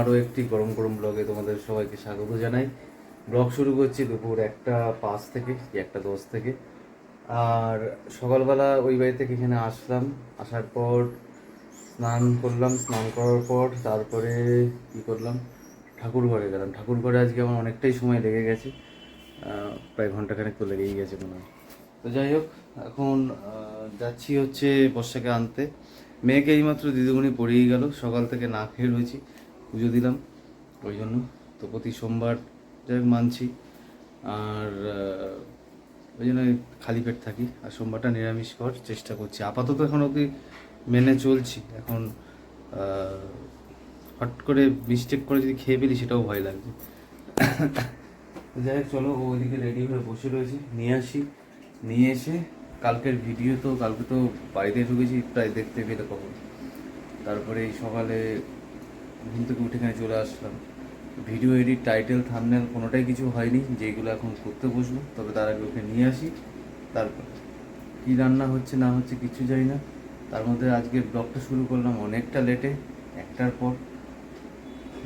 আরও একটি গরম গরম ব্লগে তোমাদের সবাইকে স্বাগত জানাই। ব্লগ শুরু করছি দুপুর একটা পাঁচ থেকে, কি একটা দশ থেকে। আর সকালবেলা ওই বাড়ি থেকে এখানে আসলাম, আসার পর স্নান করলাম, স্নান করার পর তারপরে কি করলাম? ঠাকুর ঘরে গেলাম। ঠাকুর ঘরে আজকে আমার অনেকটাই সময় লেগে গেছে। প্রায় ঘন্টাখানেক তো লেগেই গেছে মনে হয়। তো যাই হোক, এখন যাচ্ছি হচ্ছে বর্ষাকে আনতে। মেয়েকে এইমাত্র দিদিমণি পড়িয়ে গেল। সকাল থেকে না খেয়ে রয়েছি। পুজো দিলাম, ওই জন্য। তো প্রতি সোমবার যাই মানছি। আর ওই জন্য খালি পেট থাকি। আর সোমবারটা নিরামিষ করার চেষ্টা করছি। আপাতত এখন অবধি মেনে চলছি। এখন হট করে মিস্টেক করে যদি খেয়ে ফেলি, সেটাও ভয় লাগছে যাই হোক, চলো ওইদিকে রেডি হয়ে বসে রয়েছে। নিয়ে আসি। নিয়ে এসে কালকের ভিডিও তো, কালকে তো বাড়িতে ঢুকেছি, প্রায় দেখতে পেলে কখন। তারপরে এই সকালে ঘুম থেকে উঠে এখানে চলে আসলাম। ভিডিও এডিট, টাইটেল থামনেল কোনোটাই কিছু হয়নি, যেগুলো এখন করতে বসবো, তবে তার আগে ওকে নিয়ে আসি, তারপর। কী রান্না হচ্ছে, না হচ্ছে কিছু জানি না। তার মধ্যে আজকে ব্লগটা শুরু করলাম অনেকটা লেটে, একটার পর।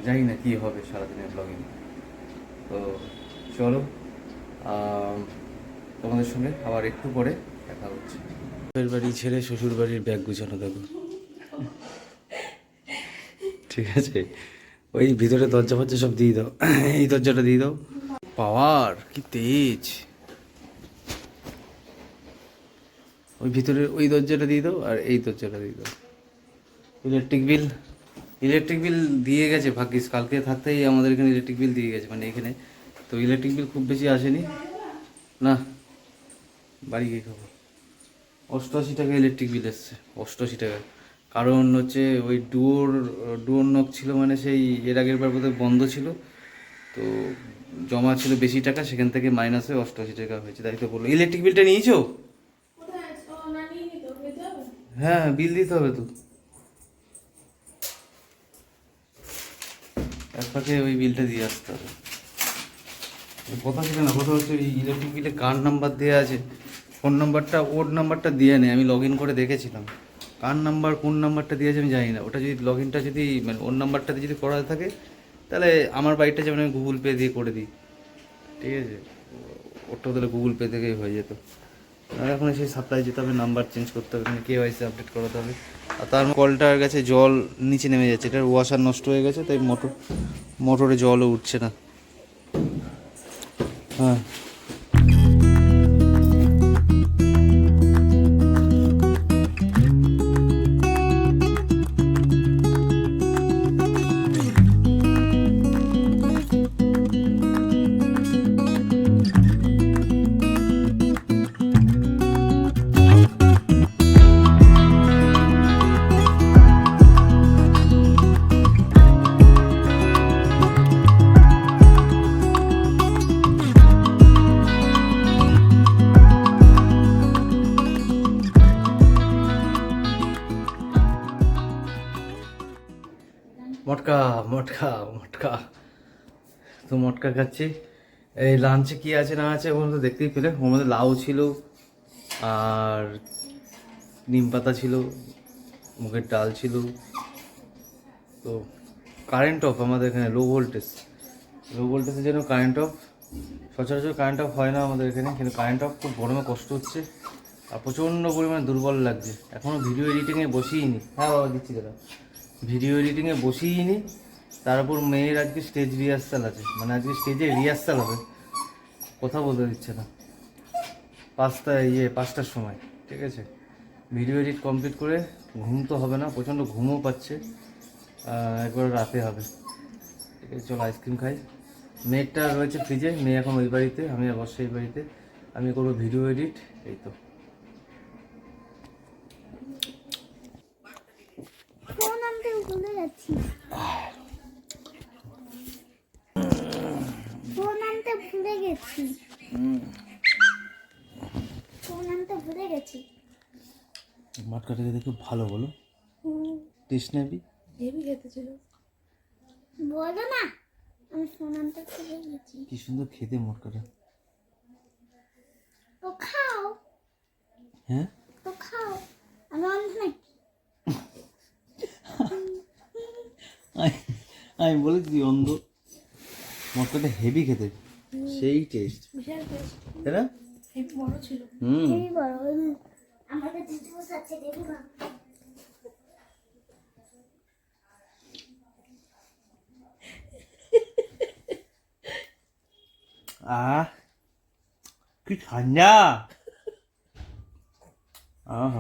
জানি না কী হবে সারাদিনের ব্লগিং। তো চলো তোমাদের সঙ্গে আবার একটু পরে দেখা হচ্ছে। বাড়ি ছেড়ে শ্বশুর বাড়ির ব্যাগ গুছানো দেখো। ঠিক আছে? ওই ভিতরে দরজা ফরজা সব দিয়ে দাও। এই দরজাটা দিয়ে দাও। পাওয়ার, কি তেজ। ওই ভিতরে ওই দরজাটা দিয়ে দাও আর এই দরজাটা দিয়ে দাও। ইলেকট্রিক বিল ইলেকট্রিক বিল দিয়ে গেছে, ভাগ্যিস। কালকে থাকতেই আমাদের এখানে ইলেকট্রিক বিল দিয়ে গেছে মানে এখানে। তো ইলেকট্রিক বিল খুব বেশি আসেনি। না, বাড়ি গিয়ে খাব। অষ্টআশি টাকা ইলেকট্রিক বিল এসছে, অষ্টআশি টাকা। কারণ হচ্ছে ওই ডুয়োর ডুয়োর নক ছিল মানে সেই এর আগের বার বোধহয় বন্ধ ছিল। তো জমা ছিল বেশি টাকা সেখান থেকে মাইনাস হয়ে অষ্টআশি টাকা হয়েছে তাই তো বলল। ইলেকট্রিক বিলটা নিয়েছো? হ্যাঁ বিল দিতে হবে তো। এক পাশে ওই বিলটা দিয়ে আসতে হবে। কথা ছিল না কথা হচ্ছে এই ইলেকট্রিক বিলে কার নাম্বার দেওয়া আছে। ফোন নাম্বারটা ওর নাম্বারটা দিয়ে নেই আমি লগ ইন করে দেখেছিলাম। কার নাম্বার, কোন নাম্বারটা দিয়েছে আমি জানি না। ওটা যদি লগ ইনটা যদি মানে ওর নাম্বারটাতে যদি করা থাকে, তাহলে আমার বাড়িটা যেমন আমি গুগল পে দিয়ে করে দিই। ঠিক আছে? ওটা তাহলে গুগল পে থেকেই হয়ে যেত। আর এখন সেই সাপ্লাই যেতে হবে নাম্বার চেঞ্জ করতে হবে কে ওয়াইসি আপডেট করাতে হবে। আর তার কলটার কাছে জল নিচে নেমে যাচ্ছে। এটার ওয়াশার নষ্ট হয়ে গেছে, তাই মোটর মোটরে জলও উঠছে না। হ্যাঁ। মটকা খাচ্ছি। এই লাঞ্চে কি আছে, না আছে ওখানে তো দেখতেই পেলে। ওর মধ্যে লাউ ছিল আর নিম পাতা ছিল, মুগের ডাল ছিল। তো কারেন্ট অফ আমাদের এখানে লো ভোল্টেজ লো ভোল্টেজের জন্য কারেন্ট অফ সচরাচর কারেন্ট অফ হয় না আমাদের এখানে, কিন্তু কারেন্ট অফ খুব গরমে কষ্ট হচ্ছে। আর প্রচণ্ড পরিমাণে দুর্বল লাগছে। এখনও ভিডিও এডিটিংয়ে বসিয়ে নি হ্যাঁ বাবা, দিচ্ছি দাদা। ভিডিও এডিটিংয়ে বসিয়ে নি তারপর মেয়ের আজকে স্টেজ রিহার্সাল আছে। মানে আজকে স্টেজে রিহার্সাল হবে। কথা বলতে দিচ্ছে না। পাঁচটা ইয়ে পাঁচটার সময় ঠিক আছে? ভিডিও এডিট কমপ্লিট করে ঘুম তো হবে না প্রচণ্ড ঘুমও পাচ্ছে। একবার রাতে হবে। ঠিক আছে চলো আইসক্রিম খাই। মেয়েরটা রয়েছে ফ্রিজে মেয়ে এখন ওই বাড়িতে আমি অবশ্যই এই বাড়িতে। আমি করব ভিডিও এডিট এই তো। ফোন আনতে ভুলে যাচ্ছি। ভুলে গেছি। ফোন আনতে ভুলে গেছি। মাটকাটা খেতে খুব ভালো বলো। নেবি হেভি খেতে ছিল। বলো না আমি আনতে ভুলে গেছি। কি সুন্দর খেতে মটকাটা তো খাও। হ্যাঁ? তো খাও। আমি অন্ধ নাকি? আমি বলেছি অন্ধ। মটকাটা হেভি খেতে। সেই টেস্ট তাই না? হুম। আহ কি ঠান্ডা। আহ।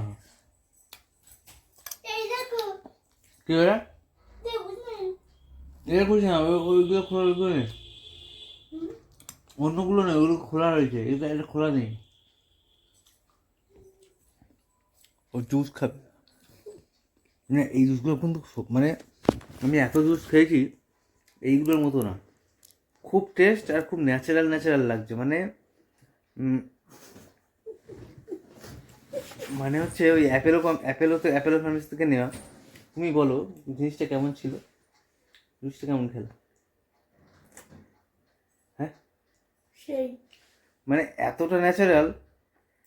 এই দেখো। কি হলো দেখো না ওইগুলো খোলা অন্যগুলো নেই, ওগুলো খোলা রয়েছে, এটা এটা খোলা নেই। ও জুস খাবে। মানে এই জুসগুলো কিন্তু মানে আমি এত জুস খেয়েছি, এইগুলোর মতো না। খুব টেস্ট আর খুব ন্যাচারাল ন্যাচারাল লাগছে। মানে মানে হচ্ছে ওই অ্যাপেলো কম অ্যাপেলো তো অ্যাপেলো ফার্মেসি থেকে নেওয়া। তুমি বলো, জিনিসটা কেমন ছিল? জুসটা কেমন খেলা হ্যাঁ সেই। মানে এতটা ন্যাচারাল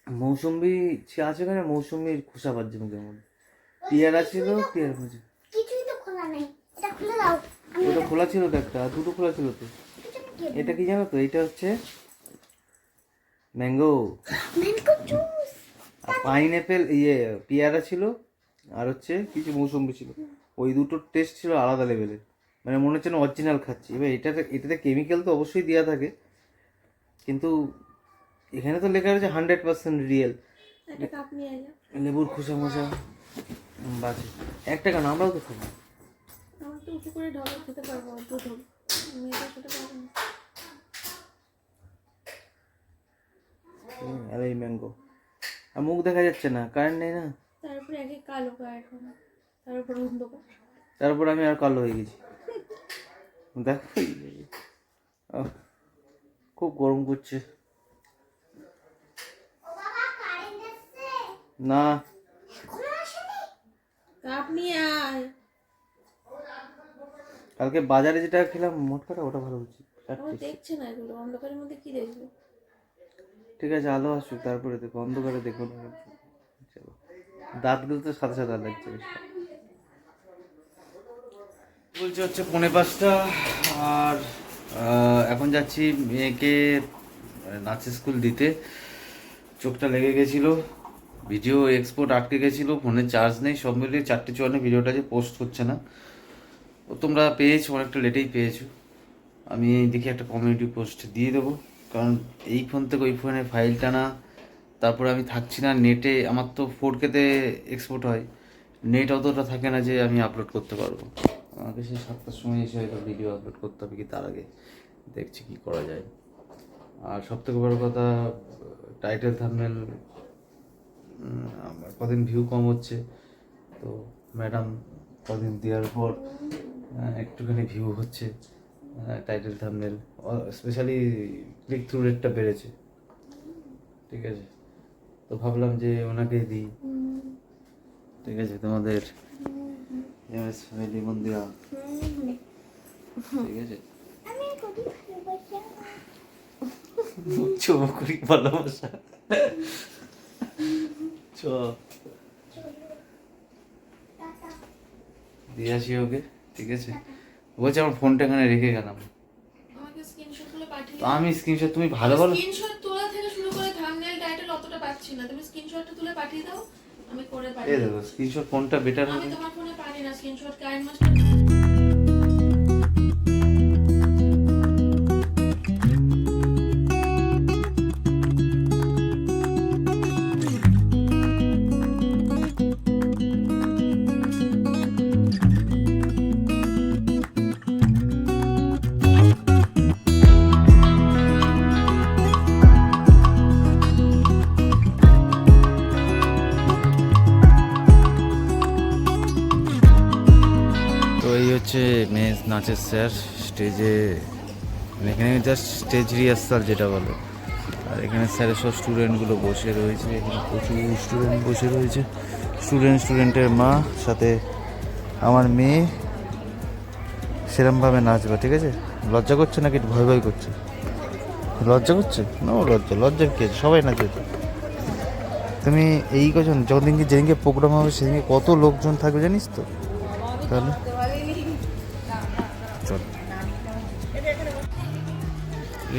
মৌসুম্বি আছে ওখানে মৌসুম্বির খোসা বাজছে মুখের মধ্যে। পেয়ারা ছিল পেয়ারা ভাজি কিছুই তো খোলা নেই। এটা খুলে দাও। আমি খোলা ছিল তো একটা দুটো খোলা ছিল তো। এটা কি জানো তো? এটা হচ্ছে ম্যাঙ্গো ম্যাঙ্গো জুস আর পাইনঅ্যাপেল ইয়ে পেয়ারা ছিল আর হচ্ছে কিছু মৌসুম্বি ছিল। ওই দুটোর টেস্ট ছিল আলাদা লেভেলের মানে মনে হচ্ছে না অরিজিনাল খাচ্ছি। এবার এটাতে এটাতে কেমিক্যাল তো অবশ্যই দেওয়া থাকে। কিন্তু এখানে তো লেখা রয়েছে হান্ড্রেড পার্সেন্ট রিয়েল। লেবুর খোসা মোসা বাজে। একটা কেন? আমরাও তো খাব। আমার তো উঁচু করে ঢাকা খেতে পারব প্রথম মেয়েটা খেতে পারব না। আর এই ম্যাঙ্গো আর মুখ দেখা যাচ্ছে না কারেন্ট নেই না? তারপরে একে কালো তারপর অন্ধকার। তারপর আমি আর কালো হয়ে গেছি। দেখো। খুব গরম করছে। না। কালকে বাজারে যেটা খেলাম মটকাটা ওটা ভালো হচ্ছে। দেখছে না এগুলো অন্ধকারের মধ্যে কি দেখবে? ঠিক আছে আলো আসুক তারপরে দেখো অন্ধকারে দেখো না। চলো। দাঁতগুলো তো সাদা সাদা লাগছে। বলছে হচ্ছে পৌনে পাঁচটা আর এখন যাচ্ছি মেয়েকে নাচের স্কুল দিতে। চোখটা লেগে গেছিল ভিডিও এক্সপোর্ট আটকে গেছিল ফোনে চার্জ নেই, সব মিলিয়ে চারটে চুয়ান্ন ভিডিওটা যে পোস্ট হচ্ছে না। ও তোমরা পেয়েছ, অনেকটা লেটেই পেয়েছ। আমি দেখি একটা কমিউনিটি পোস্ট দিয়ে দেবো, কারণ এই ফোন থেকে ওই ফোনে ফাইল টানা, তারপরে আমি থাকছি না নেটে আমার তো ফোর কেতে এক্সপোর্ট হয়। নেট অতটা থাকে না যে আমি আপলোড করতে পারব। আমাকে সেই সাতটার সময় এসে হয়তো ভিডিও আপলোড করতে হবে কি তার আগে দেখছি কি করা যায়। আর সব থেকে বড় কথা টাইটেল থাম্বনেল আমার কদিন ভিউ কম হচ্ছে। তো ম্যাডাম কদিন দেওয়ার পর একটুখানি ভিউ হচ্ছে title thumbnail specially click through রেটটা বেড়েছে। ঠিক আছে? তো ভাবলাম যে ওনাকে দিই। ঠিক আছে? তোমাদের এমএস ফ্যামিলি মন্দিরা ঠিক আছে? কবি ভালোবাসা। চ দিয়ে আসি ওকে ঠিক আছে? বলছে আমার ফোনটা এখানে রেখে গেলাম। আমি স্ক্রিনশট তুমি ভালো ভালো স্ক্রিনশট তোলা থেকে শুরু করে থাম্বনেল টাইটেল অতটা পাচ্ছি না। তুমি স্ক্রিনশটটা তুলে পাঠিয়ে দাও আমি করে পাঠিয়ে দেখো স্ক্রিনশট ফোনটা বেটার হবে। স্ক্রিনশট কাইন্ড মাস্টার হচ্ছে মেয়ে নাচের স্যার স্টেজে মানে এখানে জাস্ট স্টেজ রিহার্সাল যেটা বলে। আর এখানে স্যারের সব স্টুডেন্টগুলো বসে রয়েছে, এখানে প্রচুর স্টুডেন্ট বসে রয়েছে। স্টুডেন্ট স্টুডেন্টের মা, সাথে আমার মেয়ে, সেরমভাবে নাচবে, ঠিক আছে? লজ্জা করছে নাকি? ভয় ভয় করছে। লজ্জা করছে? না লজ্জা লজ্জার কি? আছে সবাই নাচবে তো। তুমি এই কজন যতদিনকে যেদিনকে প্রোগ্রাম হবে, সেদিনকে কত লোকজন থাকবে জানিস তো? তাহলে?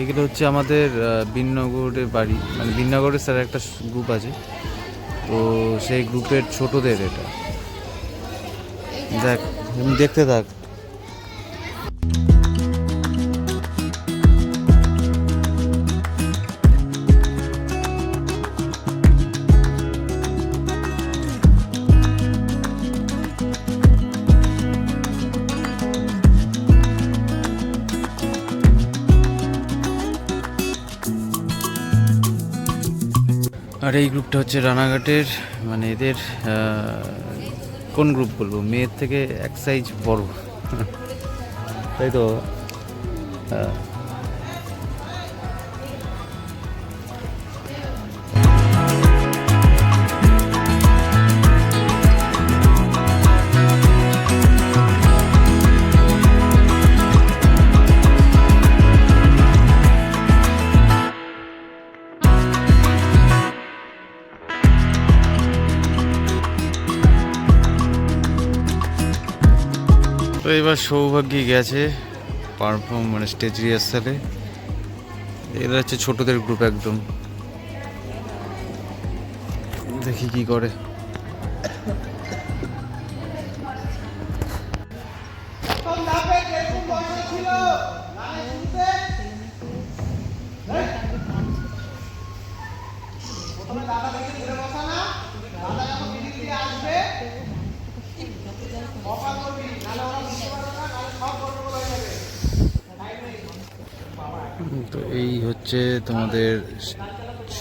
এগুলো হচ্ছে আমাদের বিন্নগরের বাড়ি। মানে বিন্নগরের স্যার একটা গ্রুপ আছে। তো সেই গ্রুপের ছোটদের এটা। দেখ দেখতে থাক। আর এই গ্রুপটা হচ্ছে রানাঘাটের মানে এদের কোন গ্রুপ বলব? মেয়ের থেকে এক সাইজ বড়। তাই তো? এবার সৌভাগ্যী গেছে পারফর্ম মানে স্টেজ রিহার্সালে এরা হচ্ছে ছোটদের গ্রুপ একদম। দেখি কি করে।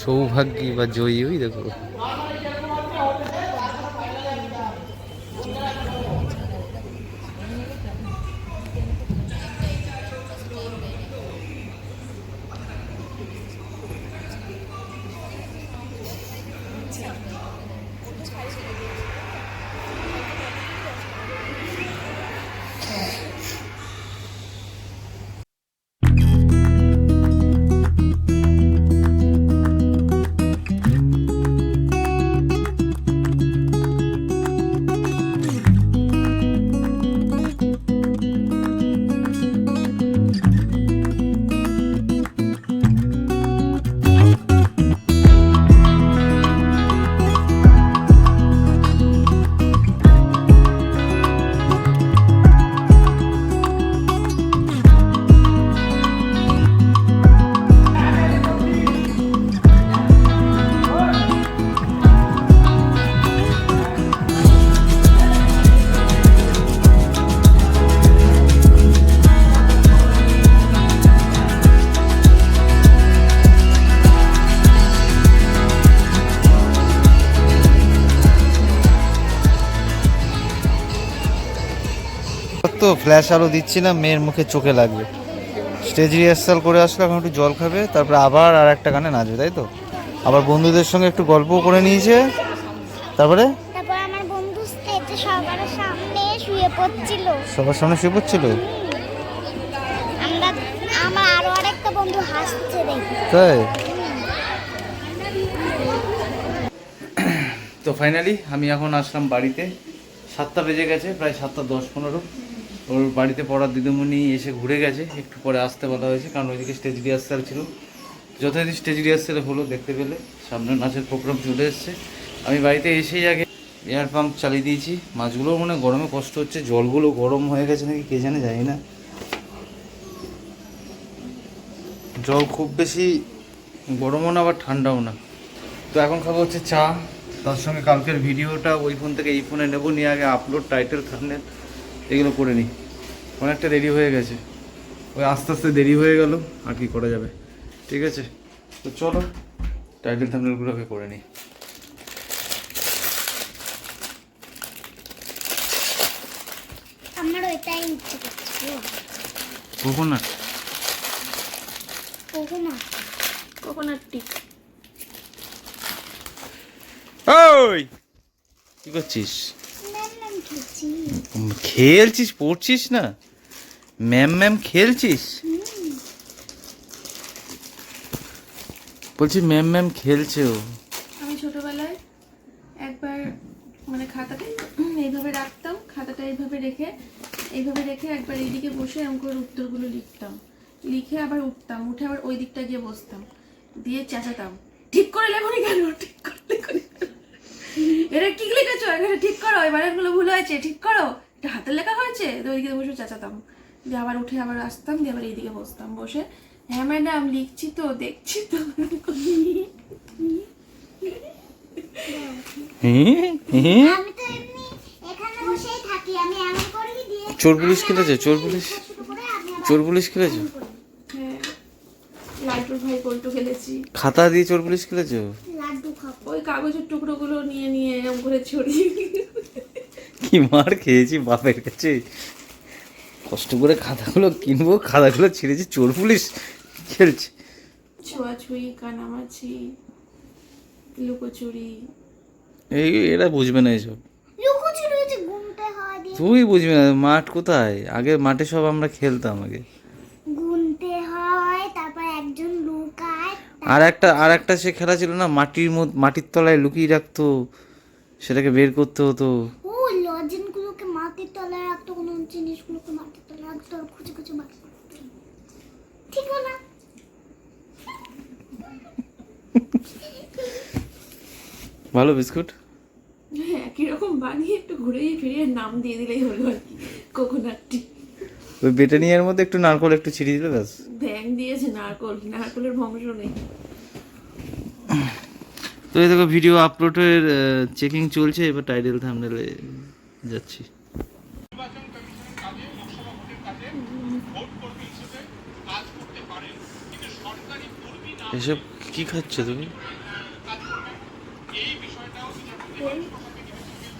সৌভাগ্যী বা জয়ী ওই দেখো তো ফ্ল্যাশ আলো দিচ্ছি না মেয়ের মুখে চোখে লাগবে। স্টেজ রিহার্সাল করে আসলে এখন একটু জল খাবে তারপরে আবার আর একটা গানে নাচবে তাই তো? আবার বন্ধুদের সঙ্গে একটু গল্পও করে নিয়েছে। তারপরে? সবার সামনে শুয়ে পড়ছিল। সবার সামনে শুয়ে পড়ছিল? আমরা আমার আরও আরেকটা বন্ধু হাসছে দেখি তাই? তো ফাইনালি আমি এখন আসলাম বাড়িতে। সাতটা বেজে গেছে প্রায় সাতটা দশ পনেরো। ওর বাড়িতে পড়ার দিদিমণি এসে ঘুরে গেছে, একটু পরে আসতে বলা হয়েছে, কারণ ওইদিকে স্টেজ রিহার্সাল ছিল। যথারীতি স্টেজ রিহার্সাল হলো দেখতে পেলে, সামনে নাচের প্রোগ্রাম চলে এসছে। আমি বাড়িতে এসেই আগে এয়ার পাম্প চালিয়ে দিয়েছি। মাছগুলোর মনে গরমে কষ্ট হচ্ছে, জলগুলো গরম হয়ে গেছে নাকি কে জানে, জানি না। জল খুব বেশি গরমও না, আবার ঠান্ডাও না। তো এখন খাব হচ্ছে চা। তার সঙ্গে কালকের ভিডিওটা ওই ফোন থেকে এই ফোনে নেব, নিয়ে আগে আপলোড টাইটেল থামনেল এগুলো করে নিই অনেকটা দেরি হয়ে গেছে। ওই আস্তে আস্তে দেরি হয়ে গেল আর কি করা যাবে। ঠিক আছে? তো চলো টাইটেল থামনেলগুলোকে করে নিই আমার ওইটাই ইচ্ছে করছে। কোকোনাট? ওগো কোকোনাট টি ওই! কি করছিস ম্যাম ম্যাম খেয়েছি উম, খেলছিস পড়ছিস না? ম্যাম ম্যাম খেলছিস? বলছি ম্যাম ম্যাম খেলছে ও। আমি ছোটবেলায় একবার মানে খাতাটা এইভাবে রাখতাম খাতাটা এইভাবে রেখে এইভাবে রেখে একবার এইদিকে বসে এরকম করে উত্তরগুলো লিখতাম। লিখে আবার উঠতাম উঠে আবার ওই দিকটা গিয়ে বসতাম। দিয়ে চেঁচাতাম। ঠিক করে লেখনি কেন? ঠিক করে লেখনি? এটা কি লিখেছো? এখানে ঠিক করো এবার এগুলো ভুল হয়েছে ঠিক করো। এটা হাতের লেখা হয়েছে? তো ওইদিকে বসে চেঁচাতাম। দিয়ে আবার উঠে আবার আসতাম দিয়ে আবার এইদিকে বসতাম বসে হ্যাঁ ম্যাডাম লিখছি তো দেখছি তো। আমি তো এমনি এখানে বসেই থাকি আমি এমন করি দিয়ে চোর পুলিশ খেলেছে চোর পুলিশ। চোর পুলিশ খেলেছো? হ্যাঁ খাতা দিয়ে চোর পুলিশ খেলেছো? ওই কাগজের টুকরোগুলো নিয়ে নিয়ে এরকম করে ছড়িয়ে কি মার খেয়েছি বাপের কাছে? কষ্ট করে খাতাগুলো কিনবো খাতাগুলো ছিঁড়েছি চোর পুলিশ খেলছে। ছোঁয়াছুঁই কানামাছি লুকোচুরি। এই এরা বুঝবে না হয় দিয়ে। তুই বুঝবি না মাঠ কোথায়? আগে মাঠে সব আমরা খেলতাম আগে গুনতে হয় তারপর একজন লুকায় আর একটা আর একটা সে খেলা ছিল না মাটির মধ্যে মাটির তলায় লুকিয়ে রাখতো সেটাকে বের করতে হতো। ও লজেনগুলোকে মাটির তলায় রাখতো কোনো জিনিসগুলোকে মাটির তলায় রাখতো খুঁজে খুঁজে বার ঠিক না ভালো বিস্কুট? হ্যাঁ একই রকম বানিয়ে একটু ঘুরে ফিরিয়ে নাম দিয়ে দিলেই হলো আর কি কোকোনাটটি ওই বেটানিয়ার মধ্যে একটু নারকল একটু ছিটিয়ে দিলে ব্যাস। ব্যাং দিয়েছে নারকল নারকলের বংশ নেই। তো এই দেখো ভিডিও আপলোডের চেকিং চলছে এবার টাইটেল থামনেলে যাচ্ছি। এসব কি খাচ্ছ তুমি?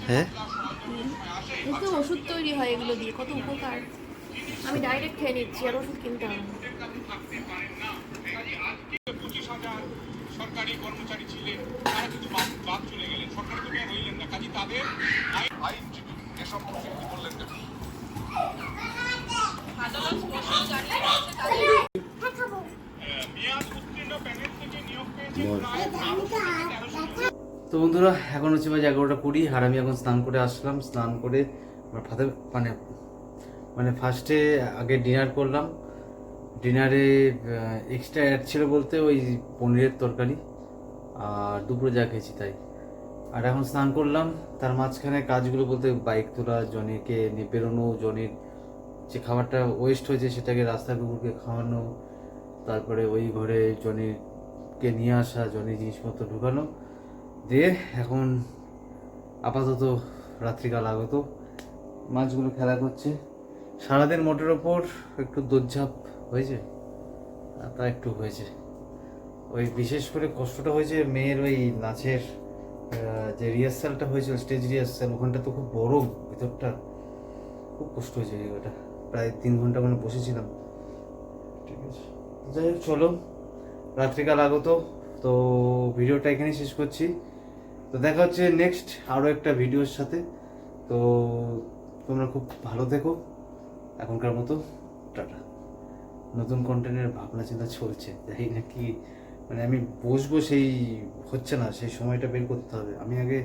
হ্যাঁ? ওষুধ তৈরি হয় এগুলো দিয়ে কত উপকার। আমি ডাইরেক্ট খেয়ে নিচ্ছি আর ওষুধ কিনতে হবে না। পঁচিশ হাজার সরকারি কর্মচারী ছিলেন তারা কিন্তু বাদ চলে গেলেন। সরকারি আর রইলেন না। কাজে তাদের আইনজীবী এ সম্পর্কে কি বললেন হ্যাঁ তো বন্ধুরা এখন হচ্ছে বাজে এগারোটা কুড়ি আর আমি এখন স্নান করে আসলাম। স্নান করে আমার ভাতে মানে মানে ফার্স্টে আগে ডিনার করলাম। ডিনারে এক্সট্রা অ্যাড ছিল বলতে ওই পনিরের তরকারি আর দুপুরে যা খেয়েছি তাই। আর এখন স্নান করলাম, তার মাঝখানে কাজগুলো বলতে বাইক তোলা, জনিকে নিয়ে বেরোনো, জনির যে খাবারটা ওয়েস্ট হয়েছে সেটাকে রাস্তার কুকুরকে খাওয়ানো, তারপরে ওই ঘরে জনিকে নিয়ে আসা, জনির জিনিসপত্র ঢুকানো। দিয়ে এখন আপাতত রাত্রিকাল আগত। মাছগুলো খেলা করছে। সারাদিন মোটের ওপর একটু দোজ্ঝাপ হয়েছে? তা একটু হয়েছে। ওই বিশেষ করে কষ্টটা হয়েছে মেয়ের ওই নাচের যে রিহার্সালটা হয়েছিল স্টেজ রিহার্সাল ওখানটা তো খুব বড় ভিতরটা। খুব কষ্ট হয়েছে জায়গাটা। প্রায় তিন ঘণ্টা মানে বসেছিলাম। ঠিক আছে। যাই হোক, চলো। রাত্রিকাল আগত। তো ভিডিওটা এখানেই শেষ করছি। তো দেখা হচ্ছে নেক্সট আরও একটা ভিডিওর সাথে। তো তোমরা খুব ভালো থেকো। এখনকার মতো, টাটা। নতুন কন্টেন্টের ভাবনা চিন্তা চলছে। জানি না কি মানে আমি বসবো সেই, হচ্ছে না, সেই সময়টা বের করতে হবে। আমি আগে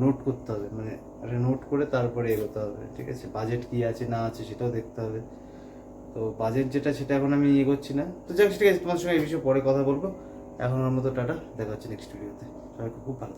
নোট করতে হবে মানে আগে নোট করে তারপরে এগোতে হবে, ঠিক আছে? বাজেট কি আছে, না আছে, সেটাও দেখতে হবে। তো বাজেট যেটা, সেটা এখন আমি এগোচ্ছি না। তো যাক, ঠিক আছে তোমার সঙ্গে এই বিষয়ে পরে কথা বলব। এখন আমার মতো টাটা, দেখা হচ্ছে নেক্সট ভিডিওতে সবাই খুব ভালো